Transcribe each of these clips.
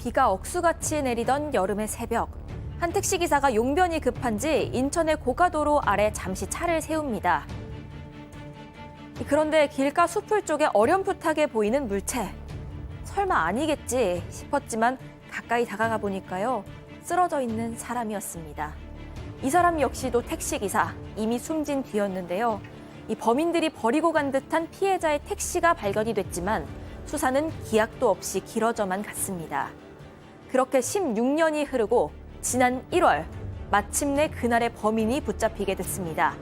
비가 억수같이 내리던 여름의 새벽. 한 택시 기사가 용변이 급한지 인천의 고가도로 아래 잠시 차를 세웁니다. 그런데 길가 수풀 쪽에 어렴풋하게 보이는 물체. 설마 아니겠지 싶었지만 가까이 다가가 보니까요. 쓰러져 있는 사람이었습니다. 이 사람 역시도 택시기사, 이미 숨진 뒤였는데요. 이 범인들이 버리고 간 듯한 피해자의 택시가 발견이 됐지만 수사는 기약도 없이 길어져만 갔습니다. 그렇게 16년이 흐르고 지난 1월 마침내 그날의 범인이 붙잡히게 됐습니다.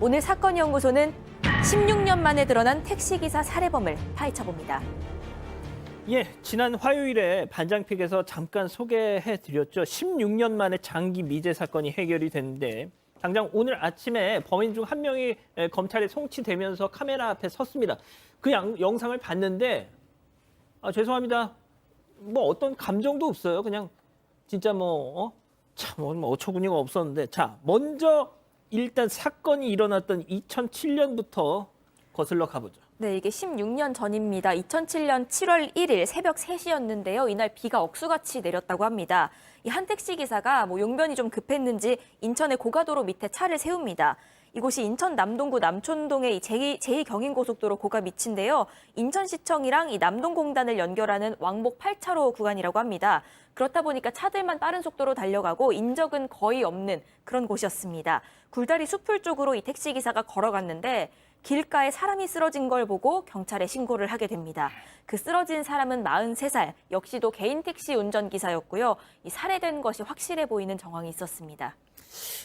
오늘 사건 연구소는 16년 만에 드러난 택시기사 살해범을 파헤쳐 봅니다. 예, 지난 화요일에 반장픽에서 잠깐 소개해 드렸죠. 16년 만에 장기 미제 사건이 해결이 됐는데 당장 오늘 아침에 범인 중 한 명이 에, 검찰에 송치되면서 카메라 앞에 섰습니다. 그 양- 영상을 봤는데 아, 죄송합니다. 뭐 어떤 감정도 없어요. 그냥 진짜 뭐 어? 참뭐 어처구니가 없었는데 자, 먼저 일단 사건이 일어났던 2007년부터 거슬러 가보죠. 네, 이게 16년 전입니다. 2007년 7월 1일 새벽 3시였는데요. 이날 비가 억수같이 내렸다고 합니다. 이 한 택시 기사가 뭐 용변이 좀 급했는지 인천의 고가도로 밑에 차를 세웁니다. 이곳이 인천 남동구 남촌동의 이 제2, 제2경인고속도로 고가 밑인데요. 인천시청이랑 이 남동공단을 연결하는 왕복 8차로 구간이라고 합니다. 그렇다 보니까 차들만 빠른 속도로 달려가고 인적은 거의 없는 그런 곳이었습니다. 굴다리 숲풀 쪽으로 이 택시 기사가 걸어갔는데 길가에 사람이 쓰러진 걸 보고 경찰에 신고를 하게 됩니다. 그 쓰러진 사람은 43살, 역시도 개인 택시 운전기사였고요. 이 살해된 것이 확실해 보이는 정황이 있었습니다.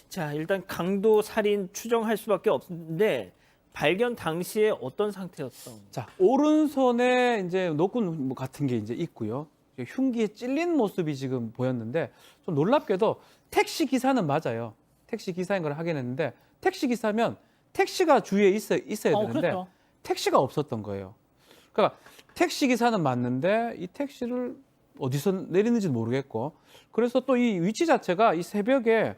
자, 일단 강도 살인 추정할 수밖에 없는데 발견 당시에 어떤 상태였던? 자 오른손에 이제 뭐 같은 게 이제 있고요. 흉기에 찔린 모습이 지금 보였는데 좀 놀랍게도 택시 기사는 맞아요. 택시 기사인 걸 확인했는데 택시 기사면 택시가 주위에 있어 있어야 어, 되는데 그렇죠. 택시가 없었던 거예요. 그러니까 택시 기사는 맞는데 이 택시를 어디서 내리는지 모르겠고 그래서 또 이 위치 자체가 이 새벽에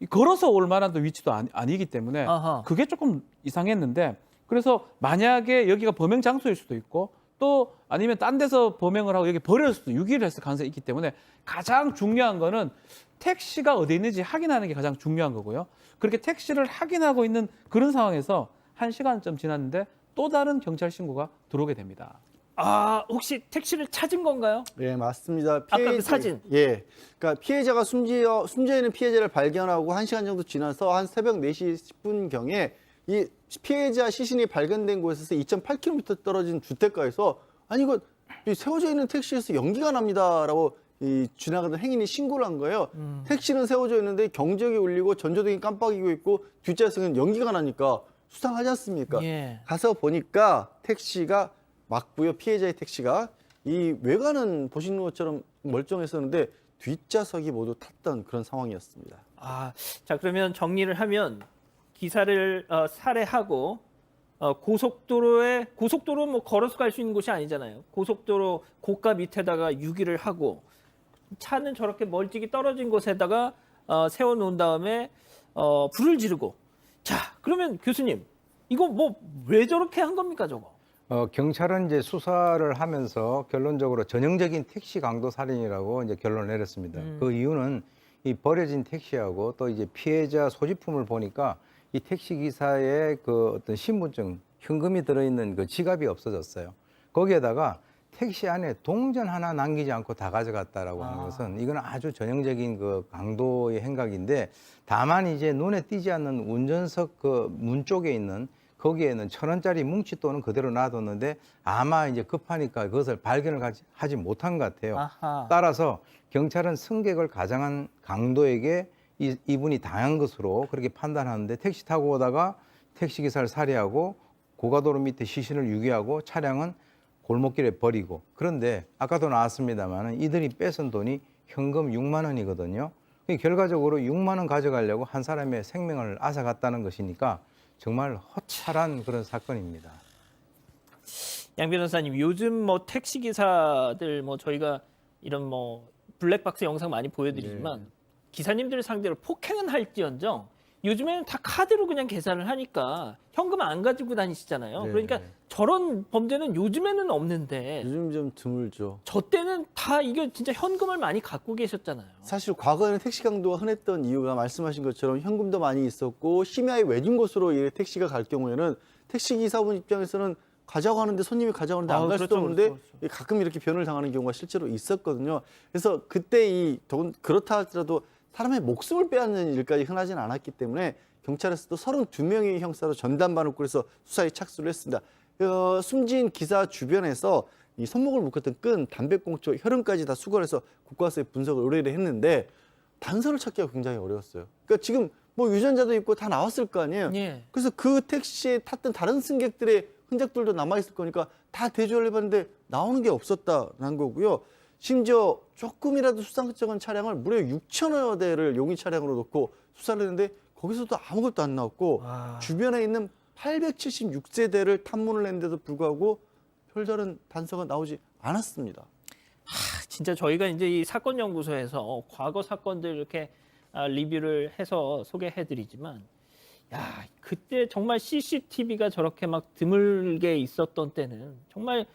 이 걸어서 올 만한 또 위치도 아니, 아니 기 때문에 아하. 그게 조금 이상했는데 그래서 만약에 여기가 범행 장소일 수도 있고 또 아니면 딴 데서 범행을 하고 여기 버렸을 수도 유기를 했을 가능성이 있기 때문에 가장 중요한 거는 택시가 어디 있는지 확인하는 게 가장 중요한 거고요. 그렇게 택시를 확인하고 있는 그런 상황에서 한 시간쯤 지났는데 또 다른 경찰 신고가 들어오게 됩니다. 아, 혹시 택시를 찾은 건가요? 예, 맞습니다. 아까 그 사진. 예. 그러니까 피해자가 숨지어 숨져 있는 피해자를 발견하고 1시간 정도 지나서 한 새벽 4시 10분 경에 이 피해자 시신이 발견된 곳에서 2.8km 떨어진 주택가에서 아니 이거 이 세워져 있는 택시에서 연기가 납니다라고 이 지나가던 행인이 신고를 한 거예요. 음. 택시는 세워져 있는데 경적이 울리고 전조등이 깜빡이고 있고 뒷좌석은 연기가 나니까 수상하지 않습니까? 예. 가서 보니까 택시가 맞고요. 피해자의 택시가 이 외관은 보시는 것처럼 멀쩡했었는데 뒷좌석이 모두 탔던 그런 상황이었습니다. 아, 자 그러면 정리를 하면 기사를 어, 살해하고 어, 고속도로에 고속도로 뭐 걸어서 갈 수 있는 곳이 아니잖아요. 고속도로 고가 밑에다가 유기를 하고 차는 저렇게 멀찍이 떨어진 곳에다가 어, 세워놓은 다음에 어, 불을 지르고 자 그러면 교수님 이거 뭐 왜 저렇게 한 겁니까 저거? 어, 경찰은 이제 수사를 하면서 결론적으로 전형적인 택시 강도 살인이라고 이제 결론을 내렸습니다. 음. 그 이유는 이 버려진 택시하고 또 이제 피해자 소지품을 보니까 이 택시 기사의 그 어떤 신분증, 현금이 들어있는 그 지갑이 없어졌어요. 거기에다가 택시 안에 동전 하나 남기지 않고 다 가져갔다라고 하는 아. 것은 이건 아주 전형적인 그 강도의 행각인데 다만 이제 눈에 띄지 않는 운전석 그 문 쪽에 있는 거기에는 천 원짜리 뭉칫돈은 그대로 놔뒀는데 아마 이제 급하니까 그것을 발견을 가지- 하지 못한 것 같아요. 아하. 따라서 경찰은 승객을 가장한 강도에게 이, 이분이 당한 것으로 그렇게 판단하는데 택시 타고 오다가 택시 기사를 살해하고 고가도로 밑에 시신을 유기하고 차량은 골목길에 버리고 그런데 아까도 나왔습니다만 이들이 뺏은 돈이 현금 6만 원이거든요. 결과적으로 6만 원 가져가려고 한 사람의 생명을 앗아갔다는 것이니까 정말 허탈한 그런 사건입니다. 양 변호사님 요즘 뭐 택시 기사들 뭐 저희가 이런 뭐 블랙박스 영상 많이 보여드리지만 기사님들 상대로 폭행은 할지언정 요즘에는 다 카드로 그냥 계산을 하니까 현금 안 가지고 다니시잖아요. 네. 그러니까 저런 범죄는 요즘에는 없는데 요즘 좀 드물죠. 저 때는 다 이게 진짜 현금을 많이 갖고 계셨잖아요. 사실 과거에는 택시 강도가 흔했던 이유가 말씀하신 것처럼 현금도 많이 있었고 심야에 외진 곳으로 이 택시가 갈 경우에는 택시 기사분 입장에서는 가자고 하는데 손님이 가자고 하는데 아, 안갈 수도 그렇죠, 없는데 그렇죠, 그렇죠. 가끔 이렇게 변을 당하는 경우가 실제로 있었거든요. 그래서 그때 이 더군 그렇다 하더라도 사람의 목숨을 빼앗는 일까지 흔하지는 않았기 때문에 경찰에서도 32명의 형사로 전담반을 꾸려서 수사에 착수를 했습니다. 어, 숨진 기사 주변에서 이 손목을 묶었던 끈, 담배꽁초, 혈흔까지 다 수거해서 국과수에 분석을 의뢰를 했는데 단서를 찾기가 굉장히 어려웠어요. 그러니까 지금 뭐 유전자도 있고 다 나왔을 거 아니에요. 예. 그래서 그 택시에 탔던 다른 승객들의 흔적들도 남아 있을 거니까 다 대조를 해봤는데 나오는 게 없었다는 거고요. 심지어 조금이라도 수상쩍은 차량을 무려 6천여 대를 용의 차량으로 놓고 수사를 했는데 거기서도 아무것도 안 나왔고 와. 주변에 있는 876세대를 탐문을 했는데도 불구하고 별다른 단서가 나오지 않았습니다. 진짜 저희가 이제 이 사건 연구소에서 과거 사건들 이렇게 아, 리뷰를 해서 소개해 드리지만, 야 그때 정말 CCTV가 저렇게 막 드물게 있었던 때는 정말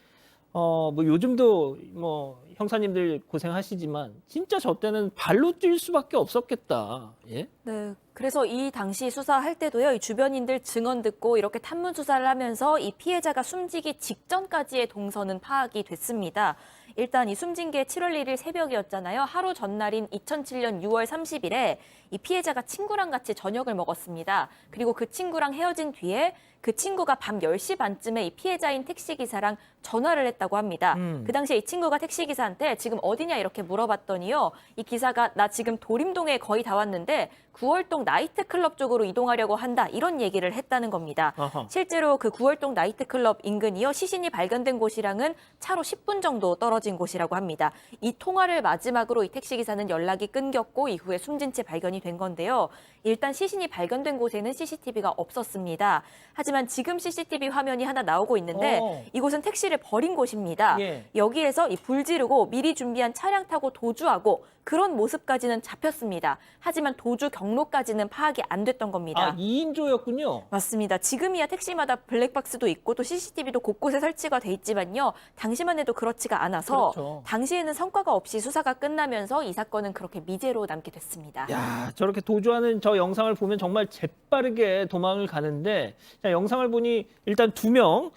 어 뭐 요즘도 뭐 형사님들 고생하시지만 진짜 저 때는 발로 뛸 수밖에 없었겠다. 예? 네. 그래서 이 당시 수사할 때도요, 이 주변인들 증언 듣고 이렇게 탐문 수사를 하면서 이 피해자가 숨지기 직전까지의 동선은 파악이 됐습니다. 일단 이 숨진 게 7월 1일 새벽이었잖아요. 하루 전날인 2007년 6월 30일에 이 피해자가 친구랑 같이 저녁을 먹었습니다. 그리고 그 친구랑 헤어진 뒤에 그 친구가 밤 10시 반쯤에 이 피해자인 택시기사랑 전화를 했다고 합니다. 음. 그 당시에 이 친구가 택시기사한테 지금 어디냐 이렇게 물어봤더니요. 이 기사가 나 지금 도림동에 거의 다 왔는데 9월동 나이트클럽 쪽으로 이동하려고 한다. 이런 얘기를 했다는 겁니다. 어허. 실제로 그 9월동 나이트클럽 인근이요. 시신이 발견된 곳이랑은 차로 10분 정도 떨어진 곳이라고 합니다. 이 통화를 마지막으로 이 택시기사는 연락이 끊겼고 이후에 숨진 채 발견이 된 건데요. 일단 시신이 발견된 곳에는 CCTV가 없었습니다. 하지만 지금 CCTV 화면이 하나 나오고 있는데 어. 이곳은 택시를 버린 곳입니다. 예. 여기에서 이 불 지르고 미리 준비한 차량 타고 도주하고 그런 모습까지는 잡혔습니다. 하지만 도주 경로까지는 파악이 안 됐던 겁니다. 아 2인조였군요. 맞습니다. 지금이야 택시마다 블랙박스도 있고 또 CCTV도 곳곳에 설치가 돼 있지만요. 당시만 해도 그렇지가 않아서 그렇죠. 당시에는 성과가 없이 수사가 끝나면서 이 사건은 그렇게 미제로 남게 됐습니다. 야, 저렇게 도주하는 저 영상을 보면 정말 재빠르게 도망을 가는데, 자, 영상을 보니 일단 두 명.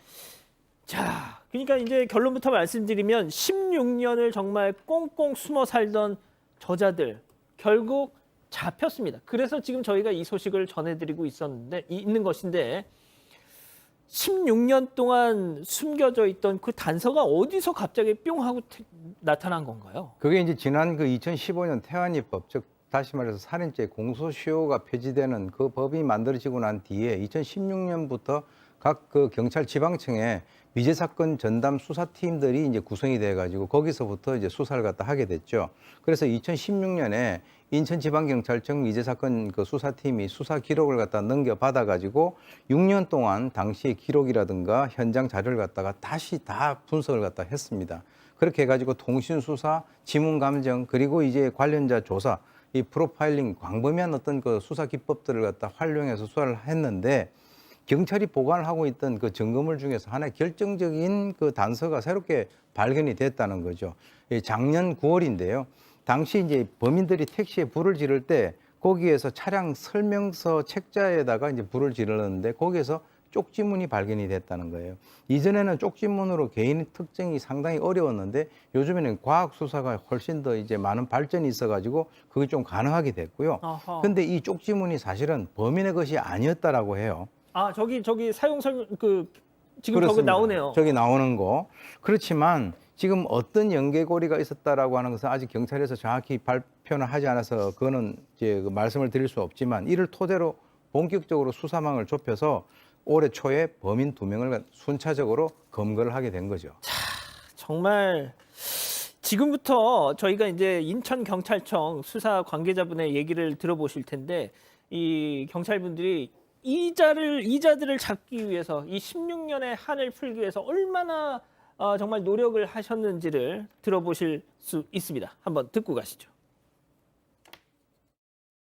자, 그러니까 이제 결론부터 말씀드리면 16년을 정말 꽁꽁 숨어 살던 저자들 결국 잡혔습니다. 그래서 지금 저희가 이 소식을 전해드리고 있었는데 이- 있는 것인데 16년 동안 숨겨져 있던 그 단서가 어디서 갑자기 뿅 하고 태- 나타난 건가요? 그게 이제 지난 그 2015년 태안이법 즉 다시 말해서 살인죄 공소시효가 폐지되는 그 법이 만들어지고 난 뒤에 2016년부터 각 그 경찰 지방청에 미제 사건 전담 수사팀들이 이제 구성이 돼 가지고 거기서부터 이제 수사를 갖다 하게 됐죠. 그래서 2016년에 인천지방경찰청 미제 사건 그 수사팀이 수사 기록을 갖다 넘겨 받아 가지고 6년 동안 당시의 기록이라든가 현장 자료를 갖다가 다시 다 분석을 갖다 했습니다. 그렇게 해가지고 통신 수사, 지문 감정 그리고 이제 관련자 조사, 이 프로파일링 광범위한 어떤 그 수사 기법들을 갖다 활용해서 수사를 했는데 경찰이 보관을 하고 있던 그 증거물 중에서 하나의 결정적인 그 단서가 새롭게 발견이 됐다는 거죠. 이 작년 9월인데요. 당시 이제 범인들이 택시에 불을 지를 때 거기에서 차량 설명서 책자에다가 이제 불을 지르는데 거기에서 쪽지문이 발견이 됐다는 거예요. 이전에는 쪽지문으로 개인 특정이 상당히 어려웠는데 요즘에는 과학 수사가 훨씬 더 이제 많은 발전이 있어가지고 그게 좀 가능하게 됐고요. 아하. 근데 이 쪽지문이 사실은 범인의 것이 아니었다라고 해요. 아 저기 저기 사용 설명 그 지금 저기 그렇습니다. 나오네요. 저기 나오는 거. 그렇지만 지금 어떤 연계고리가 있었다라고 하는 것은 아직 경찰에서 정확히 발표는 하지 않아서 그거는 이제 그 말씀을 드릴 수 없지만 이를 토대로 본격적으로 수사망을 좁혀서 올해 초에 범인 두 명을 순차적으로 검거를 하게 된 거죠. 정말 지금부터 저희가 이제 인천 경찰청 수사 관계자분의 얘기를 들어보실 텐데 이 경찰분들이 이자를 이자들을 잡기 위해서 이 16년의 한을 풀기 위해서 얼마나 어, 정말 노력을 하셨는지를 들어보실 수 있습니다. 한번 듣고 가시죠.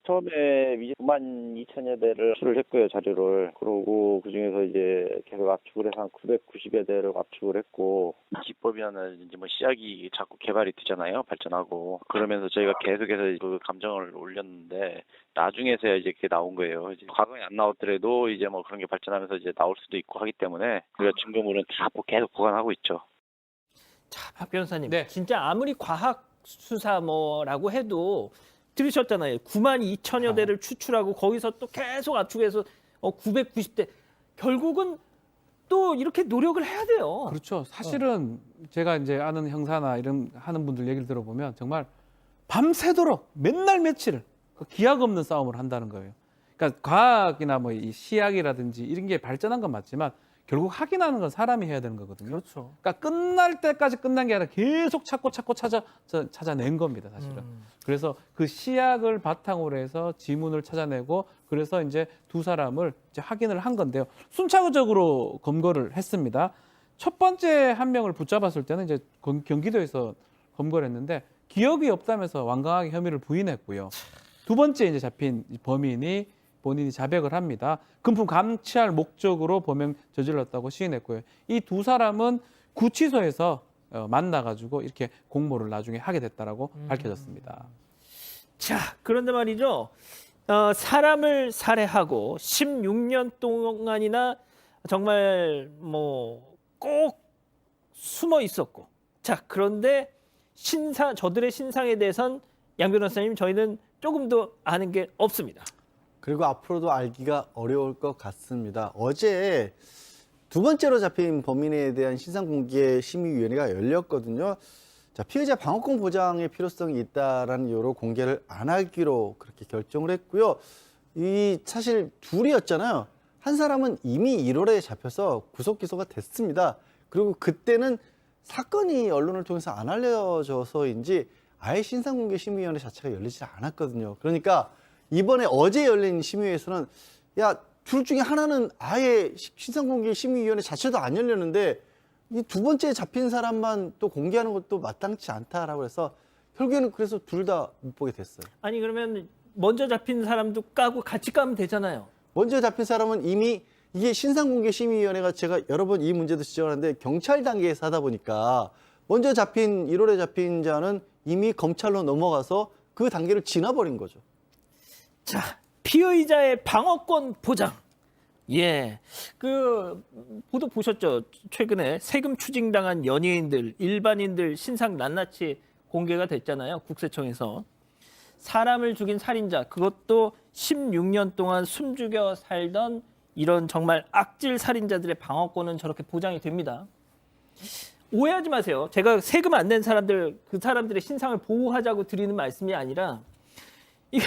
처음에 이제 9만 2천여 대를 수를 했고요, 자료를. 그러고 그중에서 이제 계속 압축을 해서 한 990여 대를 압축을 했고, 기법이라는 이제 뭐 시약이 자꾸 개발이 되잖아요, 발전하고. 그러면서 저희가 계속해서 그 감정을 올렸는데, 나중에서야 이제 그게 나온 거예요. 이제 과거에 안 나왔더라도 이제 뭐 그런 게 발전하면서 이제 나올 수도 있고 하기 때문에, 우리가 증거물은 다 계속 보관하고 있죠. 자, 박 변호사님. 네. 진짜 아무리 과학 수사 뭐라고 해도 들으셨잖아요. 9만 2천여 아. 대를 추출하고 거기서 또 계속 압축해서 어, 990대. 결국은 또 이렇게 노력을 해야 돼요. 그렇죠. 사실은 제가 이제 아는 형사나 이런 하는 분들 얘기를 들어보면 정말 밤새도록 맨날 며칠을 그 기약 없는 싸움을 한다는 거예요. 그러니까 과학이나 뭐 이 시약이라든지 이런 게 발전한 건 맞지만 결국 확인하는 건 사람이 해야 되는 거거든요. 그렇죠. 그러니까 끝날 때까지 끝난 게 아니라 계속 찾고 찾고 찾아 저- 찾아낸 겁니다, 사실은. 음. 그래서 그 시약을 바탕으로 해서 지문을 찾아내고 그래서 이제 두 사람을 이제 확인을 한 건데요. 순차적으로 검거를 했습니다. 첫 번째 한 명을 붙잡았을 때는 이제 경- 경기도에서 검거를 했는데 기억이 없다면서 완강하게 혐의를 부인했고요. 두 번째 이제 잡힌 이 범인이 본인이 자백을 합니다. 금품 감취할 목적으로 범행 저질렀다고 시인했고요. 이 두 사람은 구치소에서 어, 만나가지고 이렇게 공모를 나중에 하게 됐다라고 밝혀졌습니다. 자, 그런데 말이죠. 어, 사람을 살해하고 16년 동안이나 정말 뭐 꼭 숨어 있었고. 자, 그런데 신상 저들의 신상에 대해선 양 변호사님 저희는 조금 더 아는 게 없습니다. 그리고 앞으로도 알기가 어려울 것 같습니다. 어제 두 번째로 잡힌 범인에 대한 신상공개 심의위원회가 열렸거든요. 자, 피해자 방어권 보장의 필요성이 있다라는 이유로 공개를 안 하기로 그렇게 결정을 했고요. 이 사실 둘이었잖아요. 한 사람은 이미 1월에 잡혀서 구속 기소가 됐습니다. 그리고 그때는 사건이 언론을 통해서 안 알려져서인지 아예 신상공개 심의위원회 자체가 열리지 않았거든요. 그러니까 이번에 어제 열린 심의회에서는 야 둘 중에 하나는 아예 시- 신상공개 심의위원회 자체도 안 열렸는데 이 두 번째 잡힌 사람만 또 공개하는 것도 마땅치 않다라고 해서 결국에는 그래서 둘 다 못 보게 됐어요. 아니 그러면 먼저 잡힌 사람도 까고 같이 까면 되잖아요. 먼저 잡힌 사람은 이미 이게 신상공개 심의위원회가 제가 여러 번 이 문제도 지적하는데 경찰 단계에서 하다 보니까 먼저 잡힌 1월에 잡힌 자는 이미 검찰로 넘어가서 그 단계를 지나버린 거죠. 자, 피의자의 방어권 보장. 예. 그 보도 보셨죠? 최근에 세금 추징당한 연예인들, 일반인들 신상 낱낱이 공개가 됐잖아요. 국세청에서. 사람을 죽인 살인자, 그것도 16년 동안 숨죽여 살던 이런 정말 악질 살인자들의 방어권은 저렇게 보장이 됩니다. 오해하지 마세요. 제가 세금 안 낸 사람들, 그 사람들의 신상을 보호하자고 드리는 말씀이 아니라 이게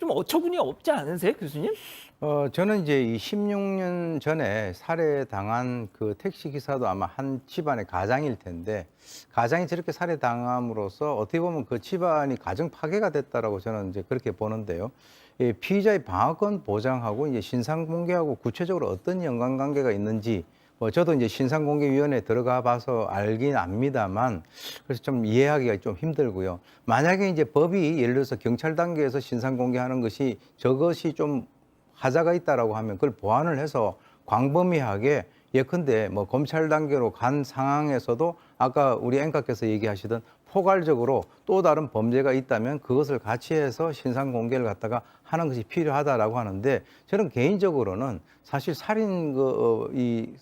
좀 어처구니 없지 않으세요, 교수님? 어, 저는 이제 이 16년 전에 살해당한 그 택시 기사도 아마 한 집안의 가장일 텐데 가장이 저렇게 살해당함으로써 어떻게 보면 그 집안이 가정 파괴가 됐다라고 저는 이제 그렇게 보는데요. 이 피의자의 방어권 보장하고 이제 신상 공개하고 구체적으로 어떤 연관 관계가 있는지 뭐 저도 이제 신상공개위원회에 들어가 봐서 알긴 압니다만 그래서 좀 이해하기가 좀 힘들고요. 만약에 이제 법이 예를 들어서 경찰 단계에서 신상공개하는 것이 저것이 좀 하자가 있다라고 하면 그걸 보완을 해서 광범위하게 예컨대 뭐 검찰 단계로 간 상황에서도 아까 우리 앵커께서 얘기하시던 포괄적으로 또 다른 범죄가 있다면 그것을 같이 해서 신상 공개를 갖다가 하는 것이 필요하다라고 하는데 저는 개인적으로는 사실 살인 그이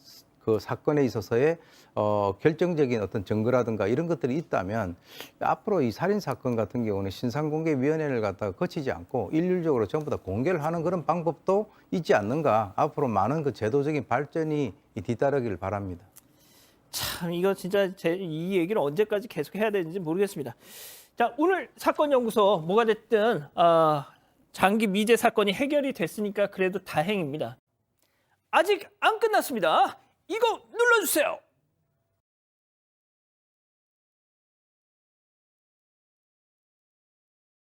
그 사건에 있어서의 어, 결정적인 어떤 증거라든가 이런 것들이 있다면 앞으로 이 살인 사건 같은 경우는 신상공개위원회를 갖다가 거치지 않고 일률적으로 전부 다 공개를 하는 그런 방법도 있지 않는가 앞으로 많은 그 제도적인 발전이 이 뒤따르기를 바랍니다. 참 이거 진짜 제 이 얘기를 언제까지 계속 해야 되는지 모르겠습니다. 자 오늘 사건 연구소 뭐가 됐든 어, 장기 미제 사건이 해결이 됐으니까 그래도 다행입니다. 아직 안 끝났습니다. 이거 눌러주세요.